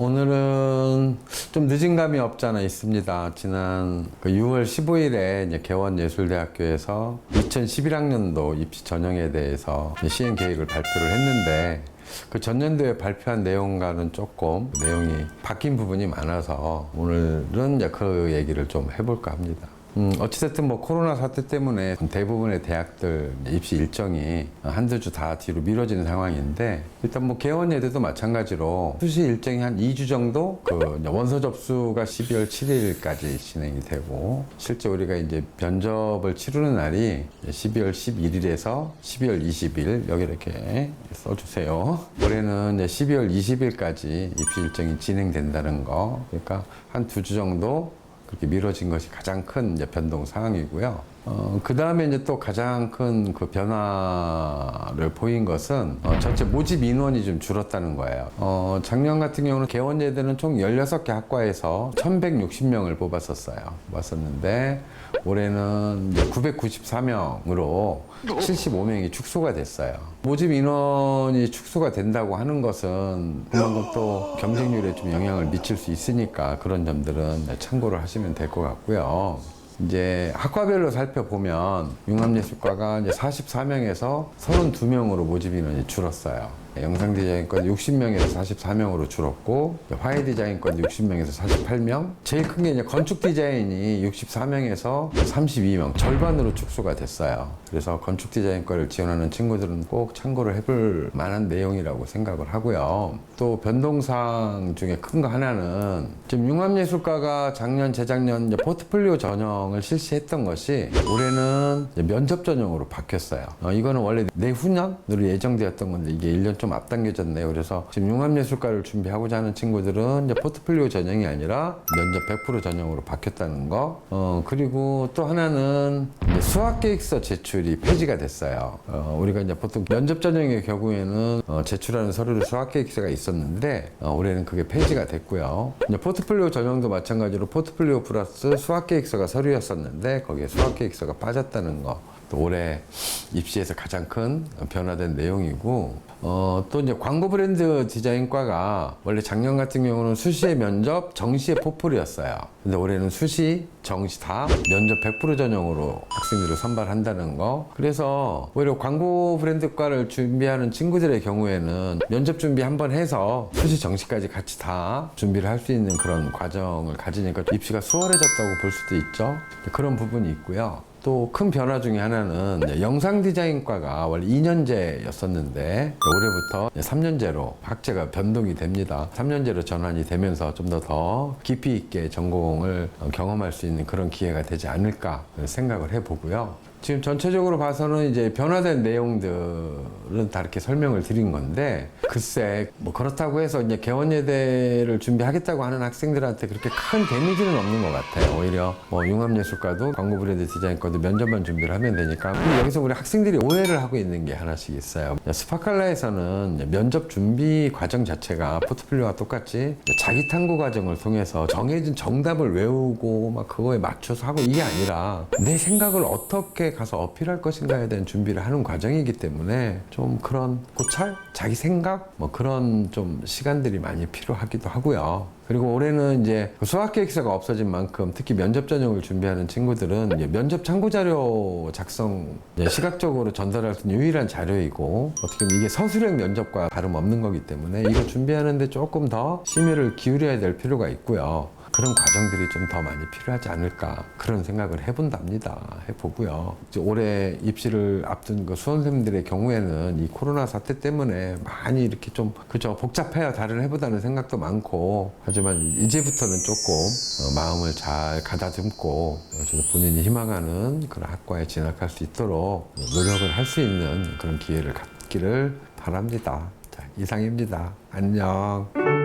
오늘은 좀 늦은 감이 없잖아 있습니다. 지난 그 6월 15일에 이제 개원예술대학교에서 2011학년도 입시 전형에 대해서 시행 계획을 발표를 했는데 그 전년도에 발표한 내용과는 조금 내용이 바뀐 부분이 많아서 오늘은 그 얘기를 좀 해볼까 합니다. 음, 어찌됐든 뭐 코로나 사태 때문에 대부분의 대학들 입시 일정이 한두 주 다 뒤로 미뤄지는 상황인데 일단 뭐 개원예대도 마찬가지로 수시 일정이 한 2주 정도 그 원서 접수가 12월 7일까지 진행이 되고 실제 우리가 이제 면접을 치르는 날이 12월 11일에서 12월 20일 여기 이렇게 써주세요. 올해는 이제 12월 20일까지 입시 일정이 진행된다는 거 그러니까 한 두 주 정도 그렇게 미뤄진 것이 가장 큰 변동 상황이고요. 어, 그 다음에 이제 또 가장 큰 그 변화를 보인 것은 어, 전체 모집 인원이 좀 줄었다는 거예요. 어, 작년 같은 경우는 개원예대는 총 16개 학과에서 1160명을 뽑았었어요. 뽑았었는데 올해는 994명으로 75명이 축소가 됐어요. 모집 인원이 축소가 된다고 하는 것은 그만큼 또 경쟁률에 좀 영향을 미칠 수 있으니까 그런 점들은 참고를 하시면 될 것 같고요. 이제 학과별로 살펴보면 융합예술과가 이제 44명에서 32명으로 모집 인원이 줄었어요. 영상 디자인과 60명에서 44명으로 줄었고 화해 디자인과 60명에서 48명. 제일 큰 게 이제 건축 디자인이 64명에서 32명 절반으로 축소가 됐어요. 그래서 건축 디자인과를 지원하는 친구들은 꼭 참고를 해볼 만한 내용이라고 생각을 하고요. 또 변동사항 중에 큰 거 하나는 지금 융합예술과가 작년 재작년 이제 포트폴리오 전형 을 실시했던 것이 올해는 면접 전형으로 바뀌었어요. 어, 이거는 원래 내후년으로 예정되었던 건데 이게 1년 좀 앞당겨졌네요. 그래서 지금 융합예술과를 준비하고자 하는 친구들은 이제 포트폴리오 전형이 아니라 면접 100% 전형으로 바뀌었다는 거. 어, 그리고 또 하나는 수학계획서 제출이 폐지가 됐어요. 어, 우리가 이제 보통 면접 전형의 경우에는 어, 제출하는 서류를 수학계획서가 있었는데 어, 올해는 그게 폐지가 됐고요. 포트폴리오 전형도 마찬가지로 포트폴리오 플러스 수학계획서가 서류 였었는데 거기에 수학계획서가 빠졌다는 거. 또 올해 입시에서 가장 큰 변화된 내용이고 어, 또 이제 광고 브랜드 디자인과가 원래 작년 같은 경우는 수시의 면접, 정시의 포폴이었어요. 근데 올해는 수시, 정시 다 면접 100% 전형으로 학생들을 선발한다는 거. 그래서 오히려 광고 브랜드과를 준비하는 친구들의 경우에는 면접 준비 한번 해서 수시, 정시까지 같이 다 준비를 할 수 있는 그런 과정을 가지니까 입시가 수월해졌다고 볼 수도 있죠. 그런 부분이 있고요. 또 큰 변화 중에 하나는 영상 디자인과가 원래 2년제였었는데 올해부터 3년제로 학제가 변동이 됩니다. 3년제로 전환이 되면서 좀 더 더 깊이 있게 전공을 경험할 수 있는 그런 기회가 되지 않을까 생각을 해보고요. 지금 전체적으로 봐서는 이제 변화된 내용들은 다 이렇게 설명을 드린 건데 글쎄 뭐 그렇다고 해서 이제 개원예대를 준비하겠다고 하는 학생들한테 그렇게 큰 데미지는 없는 것 같아요. 오히려 뭐 융합예술과도 광고 브랜드 디자인과도 면접만 준비를 하면 되니까 여기서 우리 학생들이 오해를 하고 있는 게 하나씩 있어요. 스파칼라에서는 면접 준비 과정 자체가 포트폴리오와 똑같이 자기 탐구 과정을 통해서 정해진 정답을 외우고 막 그거에 맞춰서 하고 이게 아니라 내 생각을 어떻게 가서 어필할 것인가에 대한 준비를 하는 과정이기 때문에 좀 그런 고찰, 자기 생각 뭐 그런 좀 시간들이 많이 필요하기도 하고요. 그리고 올해는 이제 수학 계획서가 없어진 만큼 특히 면접 전형을 준비하는 친구들은 면접 참고 자료 작성 시각적으로 전달할 수 있는 유일한 자료이고 어떻게 보면 이게 서술형 면접과 다름없는 거기 때문에 이거 준비하는데 조금 더 심혈을 기울여야 될 필요가 있고요. 그런 과정들이 좀 더 많이 필요하지 않을까 그런 생각을 해본답니다. 해보고요. 이제 올해 입시를 앞둔 그 수험생들의 경우에는 이 코로나 사태 때문에 많이 이렇게 좀 그죠 복잡해요. 다른 해보다는 생각도 많고 하지만 이제부터는 조금 어, 마음을 잘 가다듬고 어, 본인이 희망하는 그런 학과에 진학할 수 있도록 노력을 할 수 있는 그런 기회를 갖기를 바랍니다. 자, 이상입니다. 안녕.